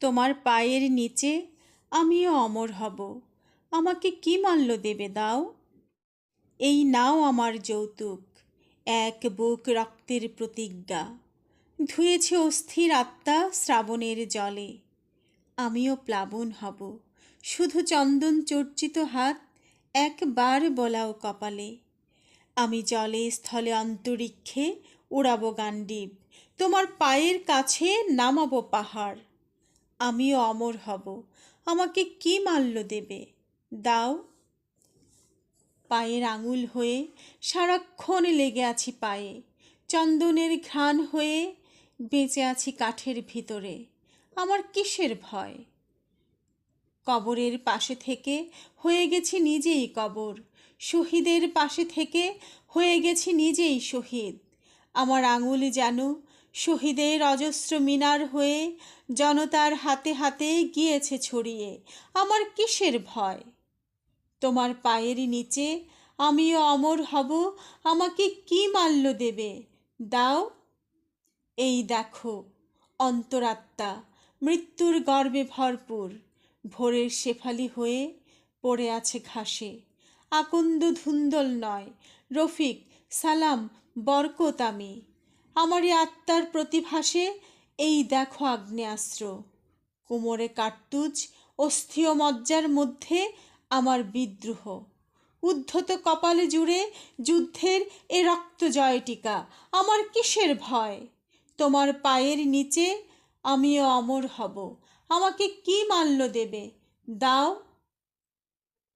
তোমার পায়ের নিচে আমিও অমর হব। আমাকে কি মাল্য দেবে দাও? এই নাও আমার যৌতুক, এক বুক রক্তের প্রতিজ্ঞা। ধুয়েছে অস্থির আত্মা শ্রাবণের জলে। আমিও প্লাবন হব, শুধু চন্দন চর্চিত হাত একবার বলাও কপালে। আমি জলে স্থলে অন্তরিক্ষে উড়াবো গান্ডীব তোমার পায়ের কাছে নামাবো পাহাড়। আমিও অমর হব। আমাকে কি মাল্য দেবে? দাও। পায়ের আঙুল হয়ে সারাক্ষণ লেগে আছি পায়ে। চন্দনের ঘ্রাণ হয়ে বেঁচে আছি কাঠের ভিতরে। আমার কিসের ভয়? কবরের পাশে থেকে হয়ে গেছি নিজেই কবর। শহীদের পাশে থেকে হয়ে গেছি নিজেই শহীদ। আমার আঙুল যেন শহীদের অজস্র মিনার হয়ে জনতার হাতে হাতে গিয়েছে ছড়িয়ে। আমার কিসের ভয়? তোমার পায়ের নিচে আমিও অমর হব, আমাকে কি মাল্য দেবে? দাও। এই দেখো, অন্তরাত্মা, মৃত্যুর গর্বে ভরপুর, ভোরের শেফালি হয়ে পড়ে আছে ঘাসে। আকন্দ ধুন্দল নয়, রফিক, সালাম, বরকত আমি। আমারই আত্মার প্রতিভাসে এই দেখো আগ্নেয়াস্ত্র। কোমরে কার্তুজ অস্থিও মজ্জার মধ্যে আমার বিদ্রোহ। উদ্ধত কপালে জুড়ে যুদ্ধের এ রক্ত জয়টিকা আমার কিসের ভয়? তোমার পায়ের নিচে আমিও অমর হব, আমাকে কি মাল্য দেবে? দাও।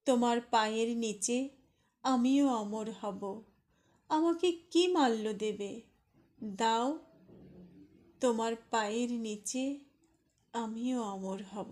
তোমার পায়ের নিচে আমিও অমর হব, আমাকে কি মাল্য দেবে? দাও তোমার পায়ের নিচে আমিও অমর হব।